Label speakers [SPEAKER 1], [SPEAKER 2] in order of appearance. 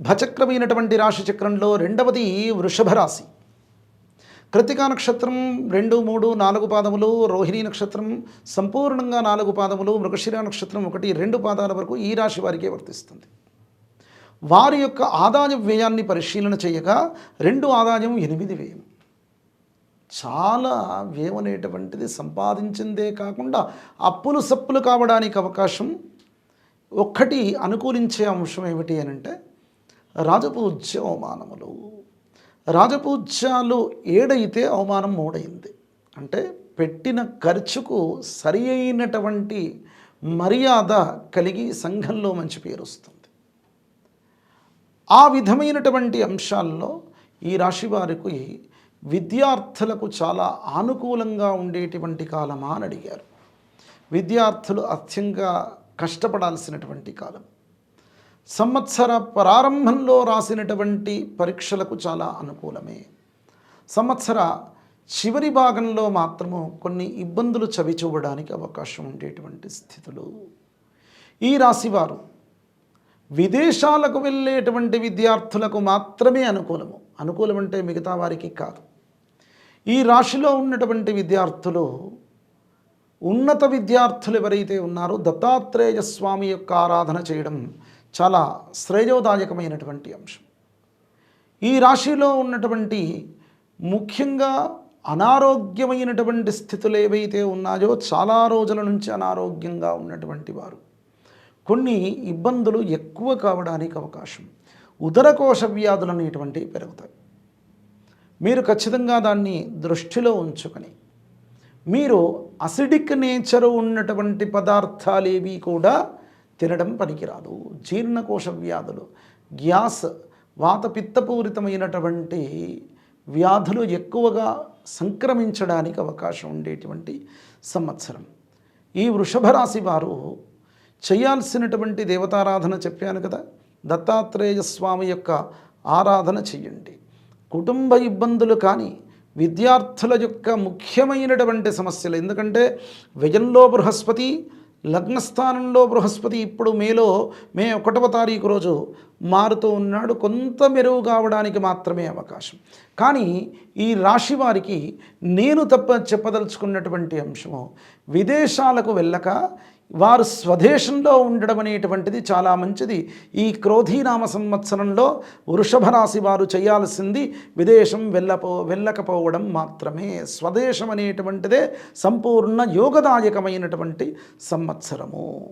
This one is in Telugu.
[SPEAKER 1] భచక్రమైనటువంటి రాశి చక్రంలో రెండవది వృషభ రాశి కృతికా నక్షత్రం రెండు మూడు నాలుగు పాదములు రోహిణీ నక్షత్రం సంపూర్ణంగా నాలుగు పాదములు మృగశిర నక్షత్రం ఒకటి రెండు పాదాల వరకు ఈ రాశి వారికే వర్తిస్తుంది. వారి యొక్క ఆదాయ వ్యయాన్ని పరిశీలన చేయగా రెండు ఆదాయం ఎనిమిది వ్యయం. చాలా వ్యయం అనేటువంటిది సంపాదించిందే కాకుండా అప్పులు సప్పులు కావడానికి అవకాశం ఒక్కటి అనుకూలించే అంశం ఏమిటి అని అంటే రాజపూజ్య అవమానములు రాజపూజ్యాలు ఏడైతే అవమానం మూడైంది. అంటే పెట్టిన ఖర్చుకు సరి అయినటువంటి మర్యాద కలిగి సంఘంలో మంచి పేరు వస్తుంది. ఆ విధమైనటువంటి అంశాల్లో ఈ రాశి వారికి విద్యార్థులకు చాలా ఆనుకూలంగా ఉండేటువంటి కాలమా అని అడిగారు. విద్యార్థులు అత్యంగా కష్టపడాల్సినటువంటి కాలం. సంవత్సర ప్రారంభంలో రాసినటువంటి పరీక్షలకు చాలా అనుకూలమే. సంవత్సర చివరి భాగంలో మాత్రము కొన్ని ఇబ్బందులు చవి చూడడానికి అవకాశం ఉండేటువంటి స్థితులు. ఈ రాశివారు విదేశాలకు వెళ్ళేటువంటి విద్యార్థులకు మాత్రమే అనుకూలము. అనుకూలం అంటే మిగతా వారికి కాదు. ఈ రాశిలో ఉన్నటువంటి విద్యార్థులు ఉన్నత విద్యార్థులు ఎవరైతే ఉన్నారో దత్తాత్రేయ స్వామి యొక్క ఆరాధన చేయడం చాలా శ్రేయోదాయకమైనటువంటి అంశం. ఈ రాశిలో ఉన్నటువంటి ముఖ్యంగా అనారోగ్యమైనటువంటి స్థితులు ఏవైతే ఉన్నాయో చాలా రోజుల నుంచి అనారోగ్యంగా ఉన్నటువంటి వారు. కొన్ని ఇబ్బందులు ఎక్కువ కావడానికి అవకాశం ఉదరకోశ వ్యాధులు అనేటువంటివి పెరుగుతాయి. మీరు ఖచ్చితంగా దాన్ని దృష్టిలో ఉంచుకొని మీరు అసిడిక్ నేచర్ ఉన్నటువంటి పదార్థాలు ఏవి కూడా తినడం పనికిరాదు. జీర్ణకోశ వ్యాధులు గ్యాస్ వాత పిత్తపూరితమైనటువంటి వ్యాధులు ఎక్కువగా సంక్రమించడానికి అవకాశం ఉండేటువంటి సంవత్సరం. ఈ వృషభ రాశి వారు చేయాల్సినటువంటి దేవతారాధన చెప్పాను కదా దత్తాత్రేయ స్వామి యొక్క ఆరాధన చెయ్యండి కుటుంబ ఇబ్బందులు కానీ విద్యార్థుల యొక్క ముఖ్యమైనటువంటి సమస్యలు ఎందుకంటే వ్యయంలో బృహస్పతి లగ్నస్థానంలో బృహస్పతి ఇప్పుడు మేలో మే ఒకటవ తారీఖు రోజు మారుతూ ఉన్నాడు. కొంత మెరుగు కావడానికి మాత్రమే అవకాశం. కానీ ఈ రాశి వారికి నేను తప్ప చెప్పదలుచుకున్నటువంటి అంశము విదేశాలకు వెళ్ళక వారు స్వదేశంలో ఉండడం అనేటువంటిది చాలా మంచిది. ఈ క్రోధీనామ సంవత్సరంలో వృషభ రాశి వారు చేయాల్సింది విదేశం వెళ్ళపో వెళ్ళకపోవడం మాత్రమే. స్వదేశం అనేటువంటిదే సంపూర్ణ యోగదాయకమైనటువంటి సంవత్సరము.